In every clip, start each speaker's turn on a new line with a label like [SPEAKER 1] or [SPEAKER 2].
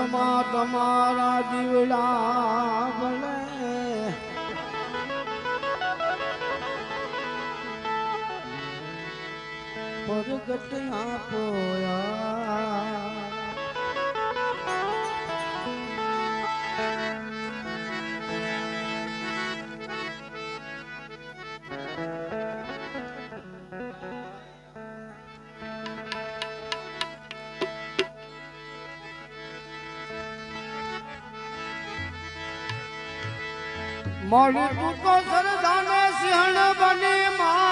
[SPEAKER 1] લગ્નમાં તમારા દીવડા બને પ્રગટ આપોયા મળી તું તો સરદાનો સિંહણ બની માં.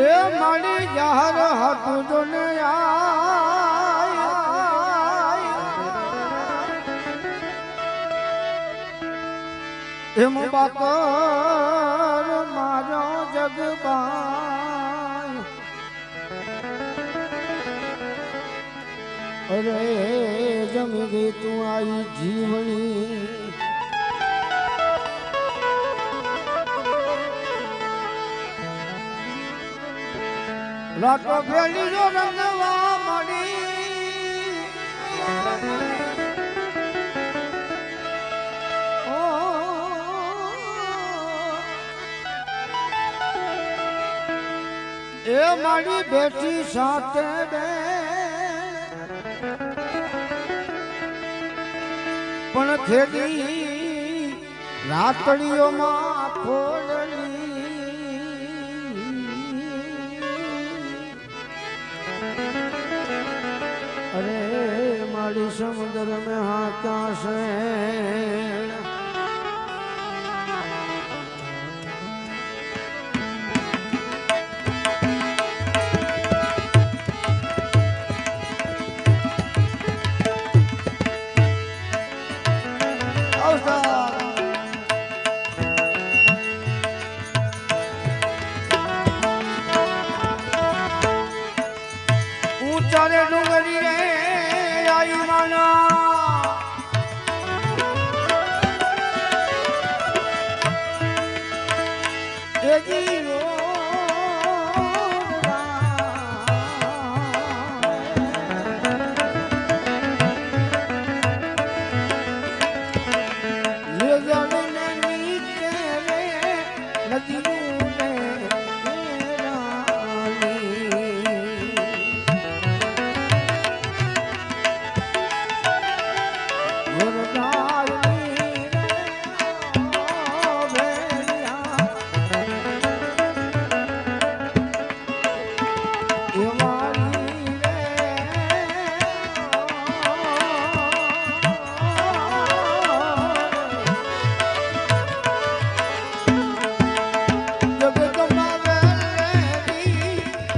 [SPEAKER 1] એ મળી જાહર હતું દુનિયા એમ બાકર અરે જમી ગઈ તું આવી જીવણી. રાતો ભેળી જો રંગવા મળી એ મારી બેટી સાથે બે ખેડી રાતડીઓમાં ફોડલી અરે મારી સમુદ્ર મેં હાથા ઊંચા રે આઈ માના. એ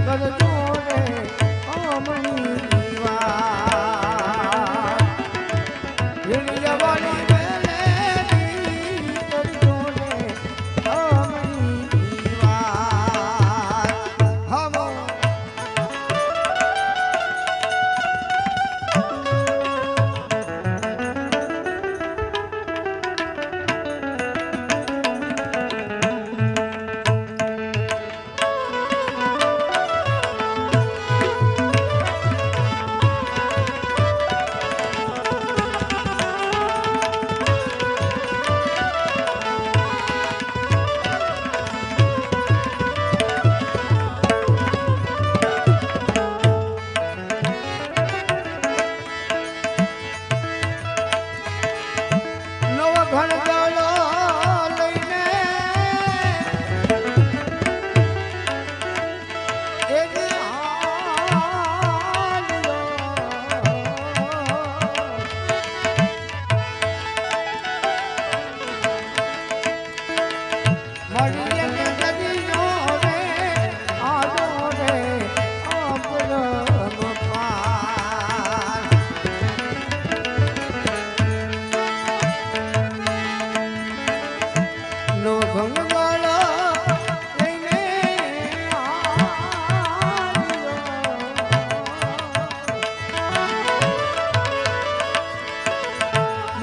[SPEAKER 1] Cuando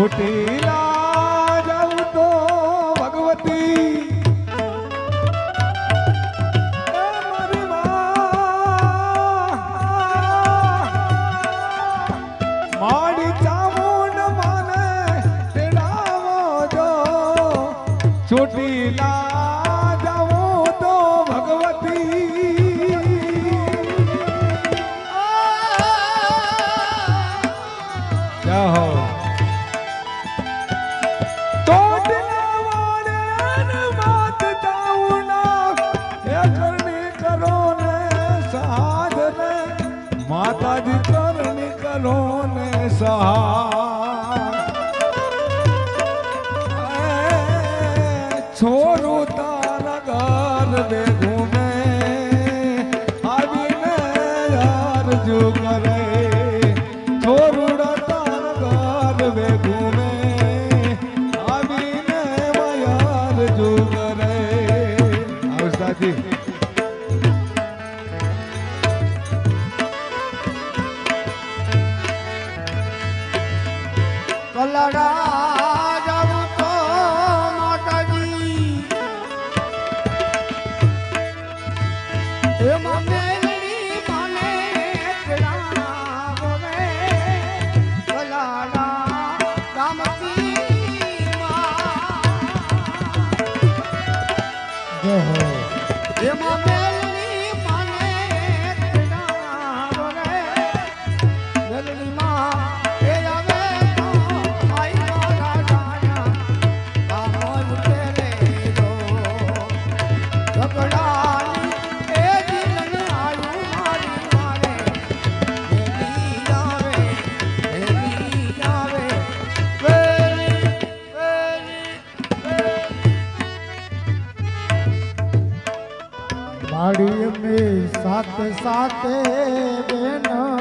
[SPEAKER 2] ચોટીલા જાઉં તો ભગવતી. ચોટીલા જાઉં તો ભગવતી. જય હો. છોડું તારા ઘર બે ઘૂમે આવીને યાર જુ કરે. છોડું તારા ઘર બે ઘૂમે આવીને
[SPEAKER 1] યાર જુ કરે. આવસાથી માડી અમે સાત સાતે બેના.